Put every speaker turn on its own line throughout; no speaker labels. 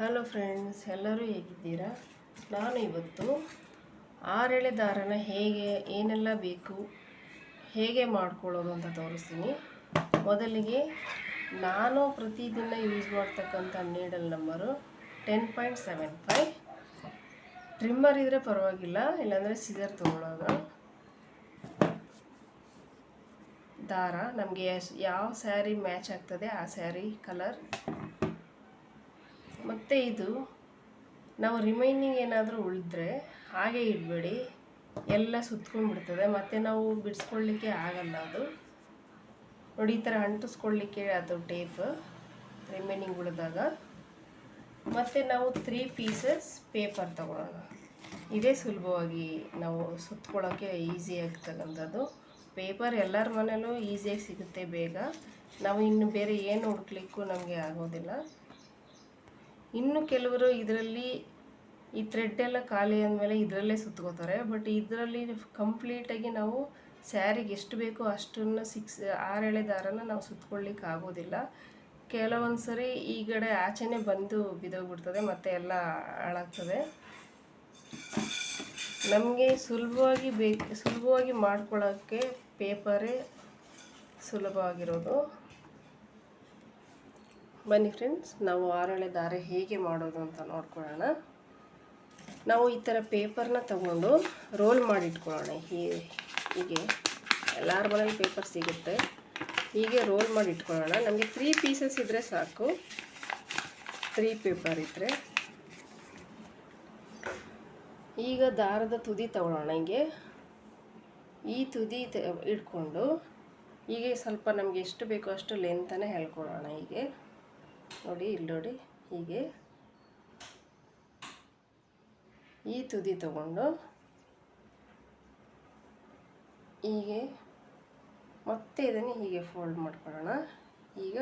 Hello friends ಎಲ್ಲರೂ ಹೇಗಿದ್ದೀರಾ? ನಾನು ಇವತ್ತು ಆರೆಳೆ ದಾರನ ಹೇಗೆ, ಏನೆಲ್ಲ ಬೇಕು, ಹೇಗೆ ಮಾಡ್ಕೊಳ್ಳೋದು ಅಂತ ತೋರಿಸ್ತೀನಿ. ಮೊದಲಿಗೆ ನಾನು ಪ್ರತಿದಿನ ಯೂಸ್ ಮಾಡ್ತಕ್ಕಂಥ needle number ten point seven five trimmer ಇದ್ದರೆ ಪರವಾಗಿಲ್ಲ, ಇಲ್ಲಾಂದರೆ ಸಿಗರ್ ತೊಗೊಳ್ಳೋದು. ದಾರ, ನಮಗೆ ಯಾವ ಸ್ಯಾರಿ ಮ್ಯಾಚ್ ಆಗ್ತದೆ, ಆ ಸ್ಯಾರಿ ಕಲರ್ ಮತ್ತು ಇದು, ನಾವು ರಿಮೈನಿಂಗ್ ಏನಾದರೂ ಉಳಿದ್ರೆ ಹಾಗೆ ಇಡಬೇಡಿ ಎಲ್ಲ ಸುತ್ಕೊಂಡ್ಬಿಡ್ತದೆ. ಮತ್ತು ನಾವು ಬಿಡಿಸ್ಕೊಳ್ಳಿಕ್ಕೆ ಆಗಲ್ಲ ಅದು. ನೋಡಿ, ಈ ಥರ ಅಂಟಿಸ್ಕೊಳ್ಳಿಕ್ಕೆ ಅದು ಟೇಪ್ ರಿಮೈನಿಂಗ್ ಉಳಿದಾಗ. ಮತ್ತು ನಾವು ತ್ರೀ ಪೀಸಸ್ ಪೇಪರ್ ತಗೊಳ್ಳೋಣ. ಇದೇ ಸುಲಭವಾಗಿ ನಾವು ಸುತ್ಕೊಳ್ಳೋಕ್ಕೆ ಈಸಿ ಆಗ್ತಕ್ಕಂಥದ್ದು ಪೇಪರ್ ಎಲ್ಲರ ಮನೇಲೂ ಈಸಿಯಾಗಿ ಸಿಗುತ್ತೆ ಬೇಗ. ನಾವು ಇನ್ನು ಬೇರೆ ಏನು ಹುಡ್ಕ್ಲಿಕ್ಕೂ ನಮಗೆ ಆಗೋದಿಲ್ಲ. ಇನ್ನು ಕೆಲವರು ಇದರಲ್ಲಿ ಈ ಥ್ರೆಡ್ ಎಲ್ಲ ಖಾಲಿ ಅಂದಮೇಲೆ ಇದರಲ್ಲೇ ಸುತ್ಕೋತಾರೆ. ಬಟ್ ಇದರಲ್ಲಿ ಕಂಪ್ಲೀಟಾಗಿ ನಾವು ಸ್ಯಾರಿಗೆ ಎಷ್ಟು ಬೇಕೋ ಅಷ್ಟನ್ನು ಸಿಕ್ಸ್ ಆರೆಳೆ ದಾರನ ನಾವು ಸುತ್ಕೊಳ್ಳಿಕ್ಕೆ ಆಗೋದಿಲ್ಲ. ಕೆಲವೊಂದು ಸರಿ ಈ ಕಡೆ ಆಚೆನೇ ಬಂದು ಬಿದ್ದೋಗ್ಬಿಡ್ತದೆ, ಮತ್ತೆ ಎಲ್ಲ ಹಾಳಾಗ್ತದೆ. ನಮಗೆ ಸುಲಭವಾಗಿ ಬೇಕು, ಸುಲಭವಾಗಿ ಮಾಡ್ಕೊಳ್ಳೋಕ್ಕೆ ಪೇಪರೇ ಸುಲಭವಾಗಿರೋದು. ಬನ್ನಿ ಫ್ರೆಂಡ್ಸ್, ನಾವು ಆರಳೆ ದಾರ ಹೇಗೆ ಮಾಡೋದು ಅಂತ ನೋಡ್ಕೊಳ್ಳೋಣ. ನಾವು ಈ ಥರ ಪೇಪರ್ನ ತಗೊಂಡು ರೋಲ್ ಮಾಡಿ ಇಟ್ಕೊಳ್ಳೋಣ ಹೀ ಹೀಗೆ. ಎಲ್ಲರ ಮನೇಲಿ ಪೇಪರ್ ಸಿಗುತ್ತೆ. ಹೀಗೆ ರೋಲ್ ಮಾಡಿ ಇಟ್ಕೊಳ್ಳೋಣ ನಮಗೆ ತ್ರೀ ಪೀಸಸ್ ಇದ್ದರೆ ಸಾಕು. ತ್ರೀ ಪೇಪರ್ ಇದ್ದರೆ ಈಗ ದಾರದ ತುದಿ ತಗೊಳ್ಳೋಣ ಹಿಂಗೆ. ಈ ತುದಿ ಇಟ್ಕೊಂಡು ಹೀಗೆ ಸ್ವಲ್ಪ ನಮಗೆ ಎಷ್ಟು ಬೇಕೋ ಅಷ್ಟು ಲೆಂತನೇ ಹೇಳ್ಕೊಳ್ಳೋಣ ಹೀಗೆ. ನೋಡಿ, ಇಲ್ಲಿ ನೋಡಿ, ಹೀಗೆ. ಈ ತುದಿ ತಗೊಂಡು ಹೀಗೆ, ಮತ್ತೆ ಇದನ್ನು ಹೀಗೆ ಫೋಲ್ಡ್ ಮಾಡ್ಕೊಳ್ಳೋಣ. ಈಗ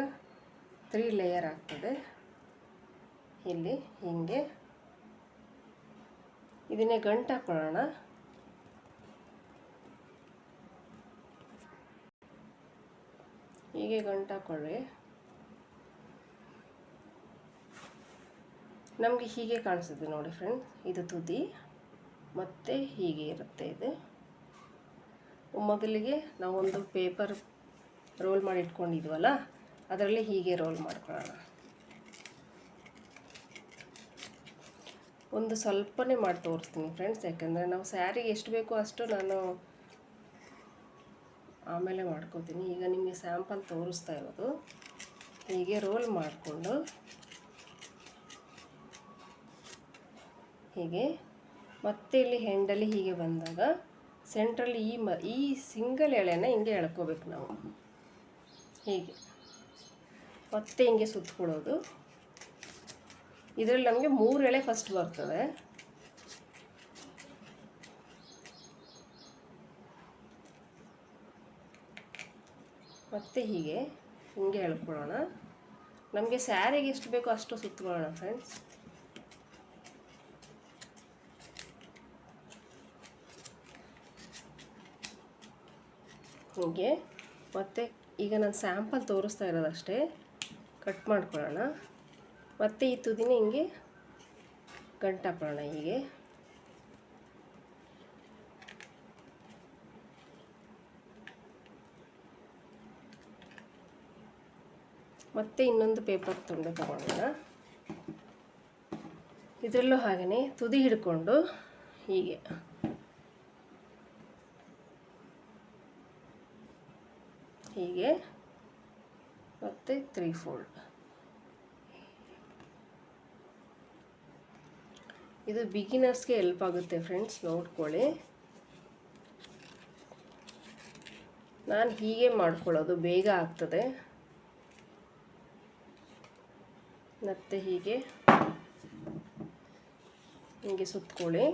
ತ್ರೀ ಲೇಯರ್ ಆಗ್ತದೆ. ಇಲ್ಲಿ ಹೀಗೆ. ಇದನ್ನೇ ಗಂಟು ಹಾಕೊಳ್ಳೋಣ. ಹೀಗೆ ಗಂಟು ಹಾಕೊಳ್ಳಿ. ನಮಗೆ ಹೀಗೆ ಕಾಣಿಸುತ್ತೆ ನೋಡಿ ಫ್ರೆಂಡ್ಸ್ ಇದು ತುದಿ, ಮತ್ತು ಹೀಗೆ ಇರುತ್ತೆ ಇದು. ಮೊದಲಿಗೆ ನಾವೊಂದು ಪೇಪರ್ ರೋಲ್ ಮಾಡಿ ಇಟ್ಕೊಂಡಿದ್ವಲ್ಲ, ಅದರಲ್ಲಿ ಹೀಗೆ ರೋಲ್ ಮಾಡ್ಕೊಳ್ಳೋಣ. ಒಂದು ಸ್ವಲ್ಪನೇ ಮಾಡಿ ತೋರಿಸ್ತೀನಿ ಫ್ರೆಂಡ್ಸ್ ಯಾಕಂದರೆ ನಾವು ಸ್ಯಾರಿಗೆ ಎಷ್ಟು ಬೇಕೋ ಅಷ್ಟು ನಾನು ಆಮೇಲೆ ಮಾಡ್ಕೋತೀನಿ. ಈಗ ನಿಮಗೆ ಸ್ಯಾಂಪಲ್ ತೋರಿಸ್ತಾ ಇರೋದು. ಹೀಗೆ ರೋಲ್ ಮಾಡಿಕೊಂಡು ಹೀಗೆ ಮತ್ತೆ ಇಲ್ಲಿ ಹೆಂಡಲ್ಲಿ ಹೀಗೆ ಬಂದಾಗ ಸೆಂಟ್ರಲ್ಲಿ ಈ ಮ, ಈ ಸಿಂಗಲ್ ಎಳೆನ ಹಿಂಗೆ ಎಳ್ಕೋಬೇಕು ನಾವು. ಹೀಗೆ. ಮತ್ತೆ ಹಿಂಗೆ ಸುತ್ತಕೊಳ್ಳೋದು ಇದರಲ್ಲಿ ನಮಗೆ ಮೂರು ಎಳೆ ಫಸ್ಟ್ ಬರ್ತದೆ ಮತ್ತೆ ಹೀಗೆ ಹಿಂಗೆ ಎಳ್ಕೊಳ್ಳೋಣ. ನಮಗೆ ಸ್ಯಾರಿಗೆ ಎಷ್ಟು ಬೇಕೋ ಅಷ್ಟು ಸುತ್ತಕೊಳ್ಳೋಣ ಫ್ರೆಂಡ್ಸ್ ಹೀಗೆ ಮತ್ತು ಈಗ ನಾನು ಸ್ಯಾಂಪಲ್ ತೋರಿಸ್ತಾ ಇರೋದಷ್ಟೇ. ಕಟ್ ಮಾಡ್ಕೊಳ್ಳೋಣ. ಮತ್ತು ಈ ತುದಿನ ಹಿಂಗೆ ಗಂಟು ಹಾಕೊಳ್ಳೋಣ ಹೀಗೆ. ಮತ್ತೆ ಇನ್ನೊಂದು ಪೇಪರ್ ತುಂಡು ತಗೊಳ್ಳೋಣ. ಇದರಲ್ಲೂ ಹಾಗೆಯೇ ತುದಿ ಹಿಡ್ಕೊಂಡು ಹೀಗೆ. ಹೀಗೆ ಮತ್ತು ತ್ರೀ ಫೋಲ್ಡ್ ಇದು ಬಿಗಿನರ್ಸ್ಗೆ ಹೆಲ್ಪ್ ಆಗುತ್ತೆ ಫ್ರೆಂಡ್ಸ್ ನೋಡ್ಕೊಳ್ಳಿ. ನಾನು ಹೀಗೆ ಮಾಡ್ಕೊಳ್ಳೋದು, ಬೇಗ ಆಗ್ತದೆ. ಮತ್ತು ಹೀಗೆ. ಹೀಗೆ ಸುತ್ಕೊಳ್ಳಿ.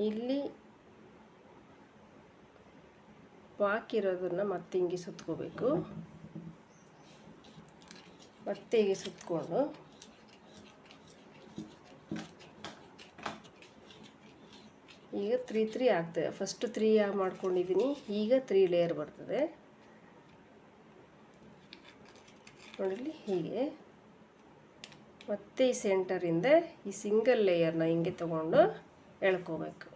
ಇಲ್ಲಿ ಬಾಕಿರೋದನ್ನು ಮತ್ತೆ ಹಿಂಗೆ ಸುತ್ಕೋಬೇಕು. ಮತ್ತೆ ಹೀಗೆ ಸುತ್ಕೊಂಡು. ಈಗ ತ್ರೀ ತ್ರೀ ಆಗ್ತದೆ. ಫಸ್ಟ್ ತ್ರೀ ಮಾಡ್ಕೊಂಡಿದ್ದೀನಿ ಈಗ ತ್ರೀ ಲೇಯರ್ ಬರ್ತದೆ. ನೋಡಿಲಿ ಹೀಗೆ. ಮತ್ತೆ ಈ ಸೆಂಟರಿಂದ ಈ ಸಿಂಗಲ್ ಲೇಯರ್ನ ಹಿಂಗೆ ತಗೊಂಡು ಎಳ್ಕೋಬೇಕು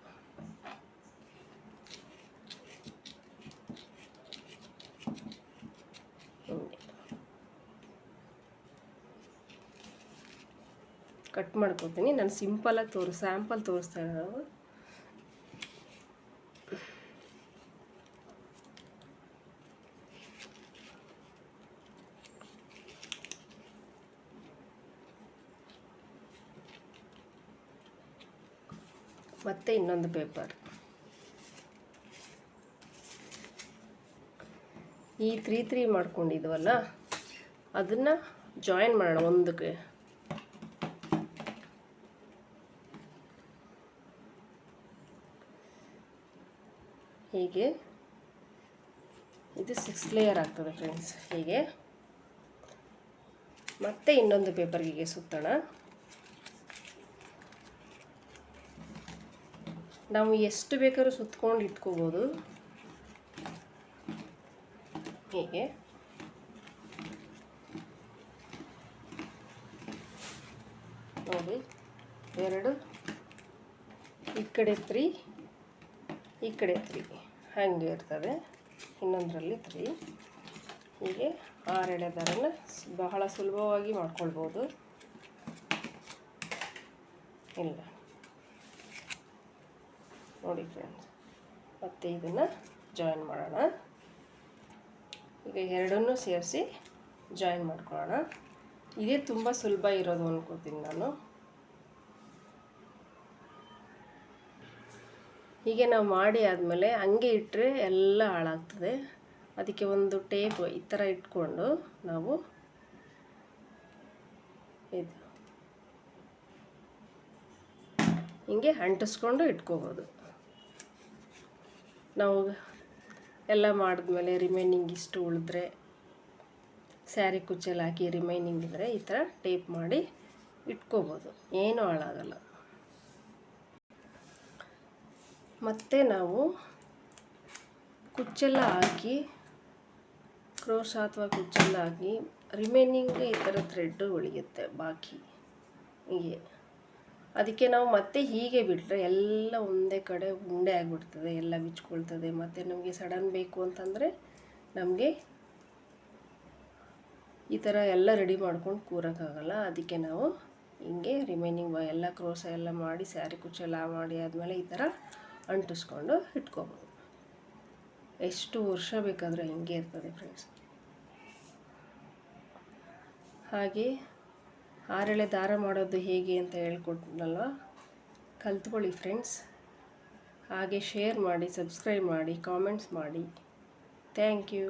ಕಟ್ ಮಾಡ್ಕೋತೀನಿ. ನಾನು ಸಿಂಪಲಾಗಿ ತೋರಿಸ್ ಸ್ಯಾಂಪಲ್ ತೋರಿಸ್ತಾ ಇರೋದು. ಮತ್ತೆ ಇನ್ನೊಂದು ಪೇಪರ್ ಈ ತ್ರೀ ತ್ರೀ ಮಾಡ್ಕೊಂಡಿದ್ವಲ್ಲ, ಅದನ್ನು ಜಾಯಿನ್ ಮಾಡೋಣ ಒಂದಕ್ಕೆ. ಹೀಗೆ. ಇದು ಸಿಕ್ಸ್ ಲೇಯರ್ ಆಗ್ತದೆ ಫ್ರೆಂಡ್ಸ್ ಹೀಗೆ. ಮತ್ತೆ ಇನ್ನೊಂದು ಪೇಪರ್ಗೆ ಸುತ್ತೋಣ. ನಾವು ಎಷ್ಟು ಬೇಕಾದ್ರೂ ಸುತ್ಕೊಂಡು ಇಟ್ಕೋಬೋದು. ಹೀಗೆ. ನೋಡಿ, ಎರಡು, ಈ ಕಡೆ ತ್ರೀ, ಈ ಕಡೆ ತ್ರೀ. ಹಾಗೆ ಇರ್ತದೆ. ಇನ್ನೊಂದರಲ್ಲಿ ತ್ರೀ. ಹೀಗೆ ಆರೆಡೆ ದರನ ಬಹಳ ಸುಲಭವಾಗಿ ಮಾಡ್ಕೊಳ್ಬೋದು. ಇಲ್ಲ. ನೋಡಿ ಫ್ರೆಂಡ್ಸ್ ಮತ್ತು ಇದನ್ನು ಜಾಯಿನ್ ಮಾಡೋಣ. ಈಗ ಎರಡನ್ನೂ ಸೇರಿಸಿ ಜಾಯಿನ್ ಮಾಡ್ಕೊಳ್ಳೋಣ. ಇದೇ ತುಂಬ ಸುಲಭ ಇರೋದು ಅಂದ್ಕೋತೀನಿ ನಾನು. ಹೀಗೆ ನಾವು ಮಾಡಿ ಆದಮೇಲೆ ಹಂಗೆ ಇಟ್ಟರೆ ಎಲ್ಲ ಹಾಳಾಗ್ತದೆ. ಅದಕ್ಕೆ ಒಂದು ಟೇಪ್ ಈ ಥರ ಇಟ್ಕೊಂಡು ನಾವು ಇದು ಹಿಂಗೆ ಅಂಟಿಸ್ಕೊಂಡು ಇಟ್ಕೋಬೋದು. ನಾವು ಎಲ್ಲ ಮಾಡಿದ್ಮೇಲೆ ರಿಮೈನಿಂಗ್ ಇಷ್ಟು ಉಳಿದ್ರೆ ಸ್ಯಾರಿ ಕುಚ್ಚಲ್ಲಿ ಹಾಕಿ ರಿಮೈನಿಂಗ್ ಇದ್ದರೆ ಈ ಥರ ಟೇಪ್ ಮಾಡಿ ಇಟ್ಕೋಬೋದು. ಏನೂ ಹಾಳಾಗಲ್ಲ. ಮತ್ತು ನಾವು ಕುಚ್ಚೆಲ್ಲ ಹಾಕಿ ಕ್ರೋಸ್ ಅಥವಾ ಕುಚ್ಚೆಲ್ಲ ಹಾಕಿ ರಿಮೈನಿಂಗ್ ಈ ಥರ ಥ್ರೆಡ್ಡು ಉಳಿಯುತ್ತೆ ಬಾಕಿ. ಹೀಗೆ. ಅದಕ್ಕೆ ನಾವು ಮತ್ತೆ ಹೀಗೆ ಬಿಟ್ಟರೆ ಎಲ್ಲ ಒಂದೇ ಕಡೆ ಉಂಡೆ ಆಗಿಬಿಡ್ತದೆ, ಎಲ್ಲ ಬಿಚ್ಕೊಳ್ತದೆ, ಮತ್ತು ನಮಗೆ ಸಡನ್ ಬೇಕು ಅಂತಂದರೆ ನಮಗೆ ಈ ಥರ ಎಲ್ಲ ರೆಡಿ ಮಾಡ್ಕೊಂಡು ಕೂರೋಕ್ಕಾಗಲ್ಲ. ಅದಕ್ಕೆ ನಾವು ಹಿಂಗೆ ರಿಮೈನಿಂಗ್ ಎಲ್ಲ ಕ್ರೋಸ ಎಲ್ಲ ಮಾಡಿ, ಸ್ಯಾರಿ ಕುಚ್ಚೆಲ್ಲ ಮಾಡಿ ಆದಮೇಲೆ ಈ ಥರ ಅಂಟಿಸ್ಕೊಂಡು ಇಟ್ಕೋಬೋದು. ಎಷ್ಟು ವರ್ಷ ಬೇಕಾದರೆ ಹಿಂಗೆ ಇರ್ತದೆ ಫ್ರೆಂಡ್ಸ್ ಹಾಗೆ ಆರೆಳೆ ದಾರ ಮಾಡೋದು ಹೇಗೆ ಅಂತ ಹೇಳ್ಕೊಟ್ನಲ್ವ? ಕಲ್ತ್ಕೊಳ್ಳಿ ಫ್ರೆಂಡ್ಸ್ ಹಾಗೆ ಶೇರ್ ಮಾಡಿ ಸಬ್ಸ್ಕ್ರೈಬ್ ಮಾಡಿ ಕಾಮೆಂಟ್ಸ್ ಮಾಡಿ. Thank you